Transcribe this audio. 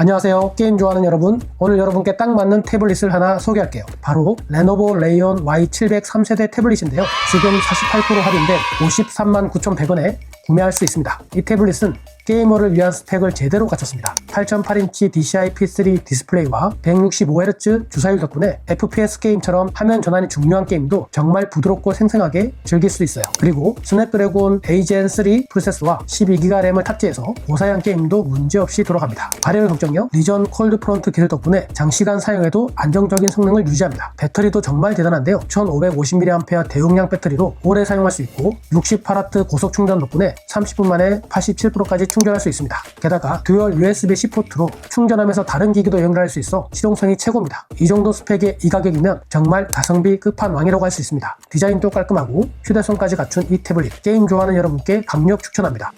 안녕하세요. 게임 좋아하는 여러분. 오늘 여러분께 딱 맞는 태블릿을 하나 소개할게요. 바로 레노버 레이온 Y700 3세대 태블릿인데요. 지금 48% 할인된 53만 9,100원에 구매할 수 있습니다. 이 태블릿은 게이머를 위한 스펙을 제대로 갖췄습니다. 8.8인치 DCI P3 디스플레이와 165Hz 주사율 덕분에 FPS 게임처럼 화면 전환이 중요한 게임도 정말 부드럽고 생생하게 즐길 수 있어요. 그리고 스냅드래곤 AGN3 프로세서와 12기가 램을 탑재해서 고사양 게임도 문제없이 돌아갑니다. 발열 걱정력, 리전 콜드 프론트 기술 덕분에 장시간 사용해도 안정적인 성능을 유지합니다. 배터리도 정말 대단한데요. 1550mAh 대용량 배터리로 오래 사용할 수 있고 68W 고속 충전 덕분에 30분 만에 87%까지 충전할 수 있습니다. 게다가 듀얼 USB-C 포트로 충전하면서 다른 기기도 연결할 수 있어 실용성이 최고입니다. 이 정도 스펙의 이 가격이면 정말 가성비 끝판왕이라고 할 수 있습니다. 디자인도 깔끔하고 휴대성까지 갖춘 이 태블릿 게임 좋아하는 여러분께 강력 추천합니다.